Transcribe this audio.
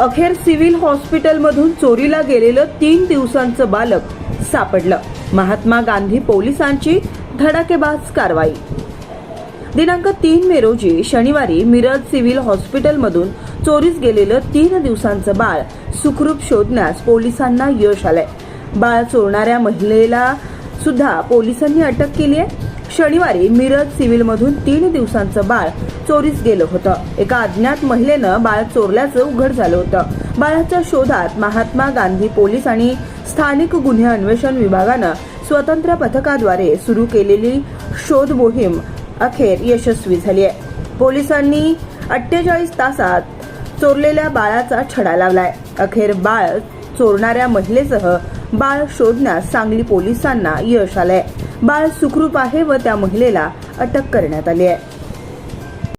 अखेर सिव्हिल हॉस्पिटलमधून चोरीला गेलेलं तीन दिवसांचं बालक सापडलं. महात्मा गांधी पोलिसांची धडाकेबाज कारवाई. दिनांक तीन मे रोजी शनिवारी मिरज सिव्हिल हॉस्पिटलमधून चोरीस गेलेलं तीन दिवसांचं बाळ सुखरूप शोधण्यास पोलिसांना यश आलंय. बाळ चोरणाऱ्या महिलेला सुद्धा पोलिसांनी अटक केली आहे. शनिवारी मिरज सिव्हिलमधून तीन दिवसांचं बाळ चोरीस गेलं होतं. एका अज्ञात महिलेनं बाळ चोरल्याचं उघड झालं होतं. बाळाच्या शोधात महात्मा गांधी पोलीस आणि स्थानिक गुन्हे अन्वेषण विभागानं स्वतंत्र पथकाद्वारे सुरू केलेली शोध मोहीम अखेर यशस्वी झाली आहे. पोलिसांनी अठ्ठेचाळीस तासात चोरलेल्या बाळाचा छडा लावलाय. अखेर बाळ चोरणाऱ्या महिलेसह बाळ शोधण्यास सांगली पोलिसांना यश आलंय. बाळ सुखरूप आहे व त्या महिलेला अटक करण्यात आली आहे.